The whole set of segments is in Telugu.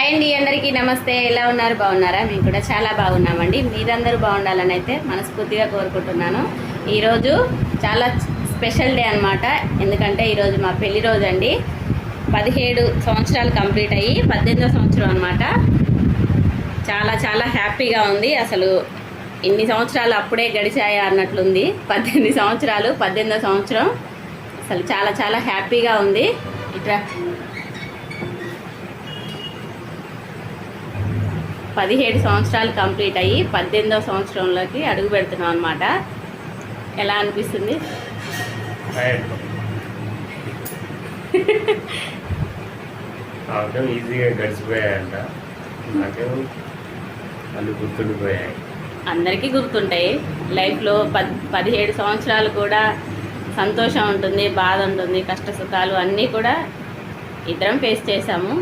హాయ్ అండి అందరికీ నమస్తే. ఎలా ఉన్నారు? బాగున్నారా? మేము కూడా చాలా బాగున్నామండి. మీరందరూ బాగుండాలని అయితే మనస్ఫూర్తిగా కోరుకుంటున్నాను. ఈరోజు చాలా స్పెషల్ డే అనమాట ఎందుకంటే ఈరోజు మా పెళ్ళి రోజు అండి. పదిహేడు సంవత్సరాలు కంప్లీట్ అయ్యి పద్దెనిమిదో సంవత్సరం అనమాట చాలా చాలా హ్యాపీగా ఉంది. అసలు ఇన్ని సంవత్సరాలు అప్పుడే గడిచాయా అన్నట్లుంది. పద్దెనిమిది సంవత్సరాలు పద్దెనిమిదో సంవత్సరం. అసలు చాలా చాలా హ్యాపీగా ఉంది. ఇట్లా పదిహేడు సంవత్సరాలు కంప్లీట్ అయ్యి పద్దెనిమిదవ సంవత్సరంలోకి అడుగు పెడుతున్నాం అనమాట ఎలా అనిపిస్తుంది? అవడం ఈజీగా గడిచిపోయాయంట. నాకేమో వాళ్ళు గుర్తుండిపోయాయి. అందరికీ గుర్తుంటాయి. లైఫ్లో పద్ పదిహేడు సంవత్సరాలు కూడా సంతోషం ఉంటుంది బాధ ఉంటుంది కష్ట సుఖాలు అన్నీ కూడా ఇద్దరం ఫేస్ చేసాము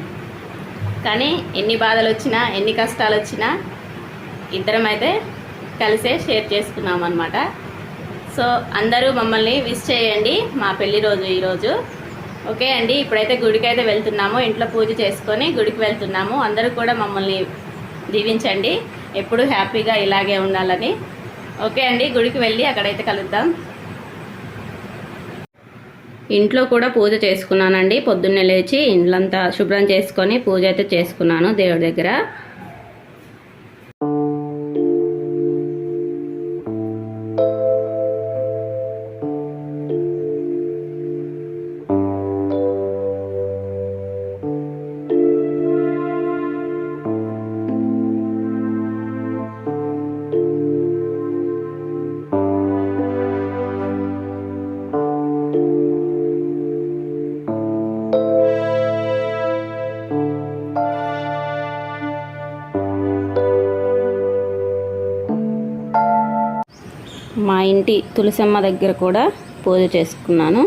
కానీ ఎన్ని బాధలు వచ్చినా ఎన్ని కష్టాలు వచ్చినా ఇద్దరం అయితే కలిసే షేర్ చేసుకున్నాం అనమాట సో అందరూ మమ్మల్ని విష్ చేయండి మా పెళ్ళి రోజు ఈరోజు ఓకే అండి ఇప్పుడైతే గుడికి అయితే వెళ్తున్నాము. ఇంట్లో పూజ చేసుకొని గుడికి వెళ్తున్నాము. అందరూ కూడా మమ్మల్ని దీవించండి. ఎప్పుడు హ్యాపీగా ఇలాగే ఉండాలని. ఓకే అండి గుడికి వెళ్ళి అక్కడైతే కలుద్దాం. ఇంట్లో కూడా పూజ చేసుకున్నానండి. పొద్దున్నే లేచి ఇండ్లంతా శుభ్రం చేసుకొని పూజ అయితే చేసుకున్నాను దేవుడి దగ్గర. మా ఇంటి తులసమ్మ దగ్గర కూడా పూజ చేసుకున్నాను.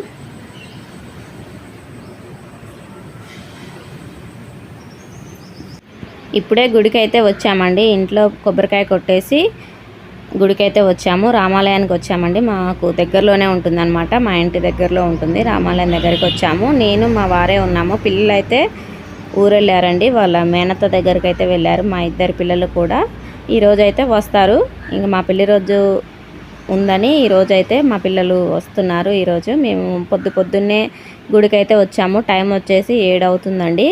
ఇప్పుడే గుడికి అయితే వచ్చామండి. ఇంట్లో కొబ్బరికాయ కొట్టేసి గుడికి అయితే వచ్చాము. రామాలయానికి వచ్చామండి. మాకు దగ్గరలోనే ఉంటుందన్నమాట. మా ఇంటి దగ్గరలో ఉంటుంది. రామాలయం దగ్గరికి వచ్చాము. నేను మా వారే ఉన్నాము. పిల్లలు అయితే ఊరెళ్ళారండి. వాళ్ళ మేనత్త దగ్గరికి అయితే వెళ్ళారు. మా ఇద్దరు పిల్లలు కూడా ఈరోజు అయితే వస్తారు. ఇంక మా పెళ్ళి రోజు ఉందని ఈరోజు అయితే మా పిల్లలు వస్తున్నారు ఈరోజు. మేము పొద్దు పొద్దున్నే గుడికి అయితే వచ్చాము. టైం వచ్చేసి ఏడవుతుందండి.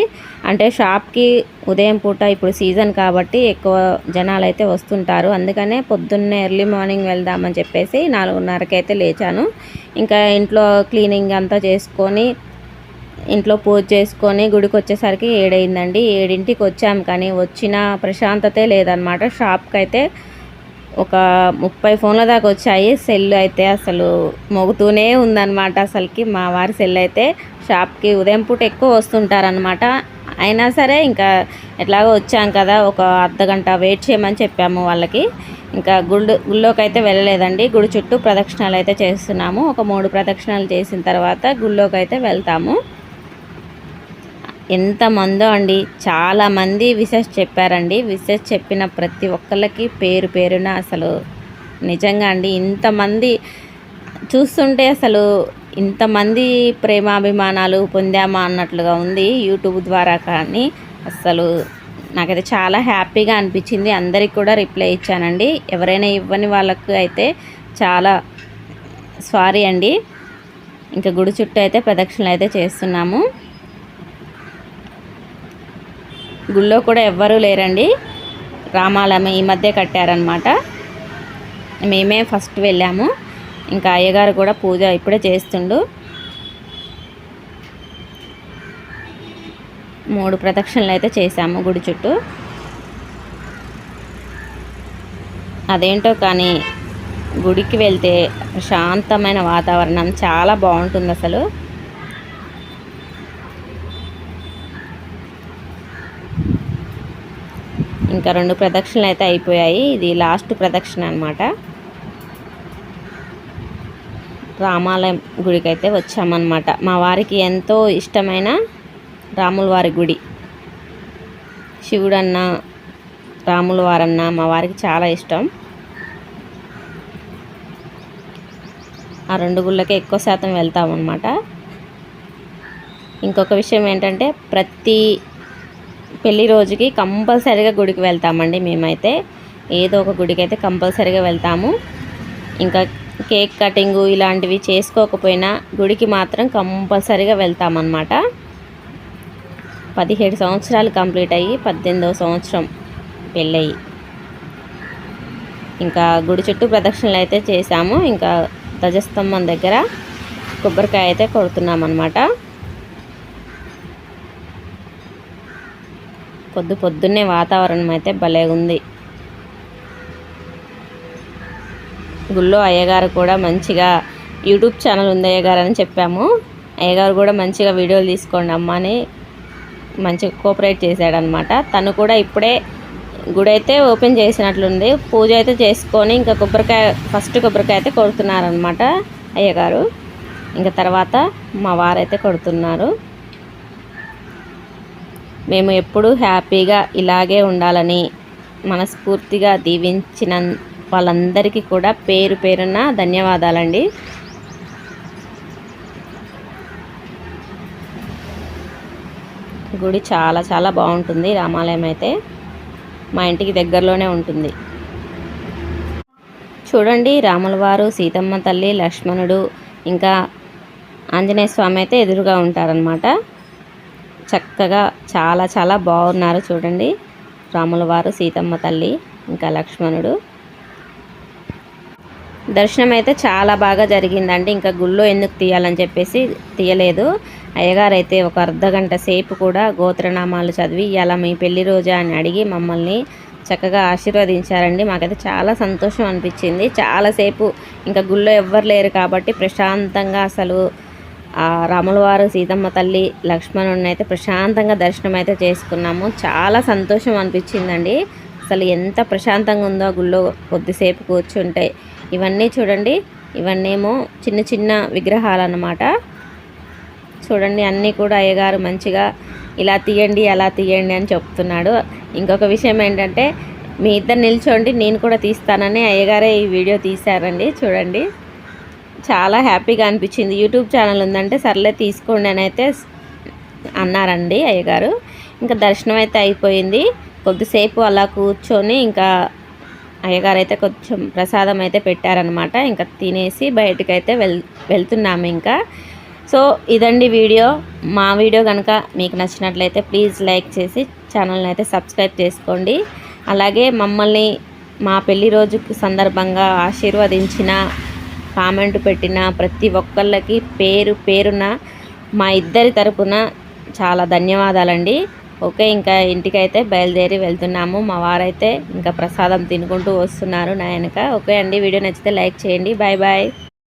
అంటే షాప్కి ఉదయం పూట ఇప్పుడు సీజన్ కాబట్టి ఎక్కువ జనాలు అయితే వస్తుంటారు. అందుకనే పొద్దున్నే ఎర్లీ మార్నింగ్ వెళ్దామని చెప్పేసి నాలుగున్నరకి అయితే లేచాను. ఇంకా ఇంట్లో క్లీనింగ్ అంతా చేసుకొని ఇంట్లో పూజ చేసుకొని గుడికి వచ్చేసరికి ఏడైందండి. ఏడింటికి వచ్చాము కానీ వచ్చిన ప్రశాంతతే లేదనమాట షాప్కి అయితే ఒక ముప్పై ఫోన్ల దాకా వచ్చాయి. సెల్ అయితే అసలు మోగుతూనే ఉందన్నమాట అసలుకి. మా వారి సెల్ అయితే షాప్కి ఉదయం పూట ఎక్కువ వస్తుంటారనమాట అయినా సరే ఇంకా ఎట్లాగో వచ్చాం కదా ఒక అర్ధ గంట వెయిట్ చేయమని చెప్పాము వాళ్ళకి. ఇంకా గుళ్ళు గుళ్ళోకి అయితే వెళ్ళలేదండి. గుడి చుట్టూ ప్రదక్షిణాలు అయితే చేస్తున్నాము. ఒక మూడు ప్రదక్షిణాలు చేసిన తర్వాత గుళ్ళోకి అయితే వెళ్తాము. ఎంతమందో అండి. చాలామంది విసెస్ చెప్పారండి. విసెస్ చెప్పిన ప్రతి ఒక్కళ్ళకి పేరు పేరున అసలు నిజంగా అండి ఇంతమంది చూస్తుంటే అసలు ఇంతమంది ప్రేమాభిమానాలు పొందామా అన్నట్లుగా ఉంది యూట్యూబ్ ద్వారా కానీ అసలు నాకైతే చాలా హ్యాపీగా అనిపించింది. అందరికి కూడా రిప్లై ఇచ్చానండి. ఎవరైనా ఇవ్వని వాళ్ళకు అయితే చాలా సారీ అండి. ఇంకా గుడి చుట్టూ అయితే ప్రదక్షిణలు అయితే చేస్తున్నాము. గుళ్ళో కూడా ఎవ్వరూ లేరండి. రామాలయం ఈ మధ్య కట్టారనమాట మేమే ఫస్ట్ వెళ్ళాము. ఇంకా అయ్యగారు కూడా పూజ ఇప్పుడే చేస్తుండు. మూడు ప్రదక్షిణలు అయితే చేశాము గుడి చుట్టూ. అదేంటో కానీ గుడికి వెళ్తే ప్రశాంతమైన వాతావరణం చాలా బాగుంటుంది అసలు. ఇంకా రెండు ప్రదక్షిణలు అయితే అయిపోయాయి. ఇది లాస్ట్ ప్రదక్షిణ అనమాట రామాలయం గుడికి అయితే వచ్చామన్నమాట. మా వారికి ఎంతో ఇష్టమైన రాముల వారి గుడి. శివుడన్న రాముల వారన్న మా వారికి చాలా ఇష్టం. ఆ రెండు గుళ్ళకే ఎక్కువ శాతం వెళ్తామన్నమాట. ఇంకొక విషయం ఏంటంటే ప్రతి పెళ్ళి రోజుకి కంపల్సరీగా గుడికి వెళ్తామండి మేమైతే. ఏదో ఒక గుడికి అయితే కంపల్సరీగా వెళ్తాము. ఇంకా కేక్ కటింగ్ ఇలాంటివి చేసుకోకపోయినా గుడికి మాత్రం కంపల్సరీగా వెళ్తామన్నమాట. పదిహేడు సంవత్సరాలు కంప్లీట్ అయ్యి పద్దెనిమిదవ సంవత్సరం పెళ్ళయి. ఇంకా గుడి చుట్టూ ప్రదక్షిణలు అయితే చేశాము. ఇంకా ధ్వజస్తంభం దగ్గర కొబ్బరికాయ అయితే కొడుతున్నాం అనమాట పొద్దు పొద్దున్నే వాతావరణం అయితే భలే ఉంది. గుళ్ళో అయ్యగారు కూడా మంచిగా యూట్యూబ్ ఛానల్ ఉంది అయ్యగారు అని చెప్పాము. అయ్యగారు కూడా మంచిగా వీడియోలు తీసుకోండి అమ్మ అని మంచిగా కోఆపరేట్ చేశాడనమాట తను కూడా ఇప్పుడే గుడి అయితే ఓపెన్ చేసినట్లుంది. పూజ అయితే చేసుకొని ఇంకా కొబ్బరికాయ ఫస్ట్ కొబ్బరికాయ అయితే కొడుతున్నారనమాట అయ్యగారు. ఇంకా తర్వాత మా వారైతే కొడుతున్నారు. మేము ఎప్పుడూ హ్యాపీగా ఇలాగే ఉండాలని మనస్ఫూర్తిగా దీవించిన వాళ్ళందరికీ కూడా పేరు పేరున ధన్యవాదాలండి. గుడి చాలా చాలా బాగుంటుంది రామాలయం అయితే. మా ఇంటికి దగ్గరలోనే ఉంటుంది. చూడండి రాములవారు సీతమ్మ తల్లి లక్ష్మణుడు ఇంకా ఆంజనేయ స్వామి అయితే ఎదురుగా ఉంటారనమాట చక్కగా చాలా చాలా బాగున్నారు చూడండి. రాముల వారు సీతమ్మ తల్లి ఇంకా లక్ష్మణుడు. దర్శనం అయితే చాలా బాగా జరిగిందండి. ఇంకా గుళ్ళో ఎందుకు తీయాలని చెప్పేసి తీయలేదు. అయ్యగారు అయితే ఒక అర్ధ గంట సేపు కూడా గోత్రనామాలు చదివి ఇలా మీ పెళ్ళి రోజా అని అడిగి మమ్మల్ని చక్కగా ఆశీర్వదించారండి. మాకైతే చాలా సంతోషం అనిపించింది. చాలాసేపు ఇంకా గుళ్ళో ఎవ్వరు లేరు కాబట్టి ప్రశాంతంగా అసలు ఆ రాములవారు సీతమ్మ తల్లి లక్ష్మణుడిని అయితే ప్రశాంతంగా దర్శనం అయితే చేసుకున్నాము. చాలా సంతోషం అనిపించిందండి. అసలు ఎంత ప్రశాంతంగా ఉందో గుళ్ళో కొద్దిసేపు కూర్చుంటే. ఇవన్నీ చూడండి. ఇవన్నేమో చిన్న చిన్న విగ్రహాలు అన్నమాట చూడండి అన్నీ కూడా అయ్యగారు మంచిగా ఇలా తీయండి అలా తీయండి అని చెప్తున్నాడు. ఇంకొక విషయం ఏంటంటే మీ ఇద్దరు నిల్చోండి నేను కూడా తీస్తానని అయ్యగారే ఈ వీడియో తీశారండి. చూడండి. చాలా హ్యాపీగా అనిపించింది. యూట్యూబ్ ఛానల్ ఉందంటే సర్లే తీసుకోండి అని అయితే అన్నారండి అయ్యగారు. ఇంకా దర్శనం అయితే అయిపోయింది. కొద్దిసేపు అలా కూర్చొని ఇంకా అయ్యగారు అయితే కొంచెం ప్రసాదం అయితే పెట్టారనమాట ఇంకా తినేసి బయటకైతే వెల్ వెళ్తున్నాము ఇంకా. సో ఇదండి వీడియో. మా వీడియో కనుక మీకు నచ్చినట్లయితే ప్లీజ్ లైక్ చేసి ఛానల్ని అయితే సబ్స్క్రైబ్ చేసుకోండి. అలాగే మమ్మల్ని మా పెళ్ళి రోజు సందర్భంగా ఆశీర్వదించిన కామెంట్ పెట్టిన ప్రతి ఒక్కళ్ళకి పేరు పేరున మా ఇద్దరి తరపున చాలా ధన్యవాదాలండి. ఓకే ఇంకా ఇంటికైతే బయలుదేరి వెళ్తున్నాము. మా వారైతే ఇంకా ప్రసాదం తినుకుంటూ వస్తున్నారు నా వెనక ఓకే అండి వీడియో నచ్చితే లైక్ చేయండి. Bye bye.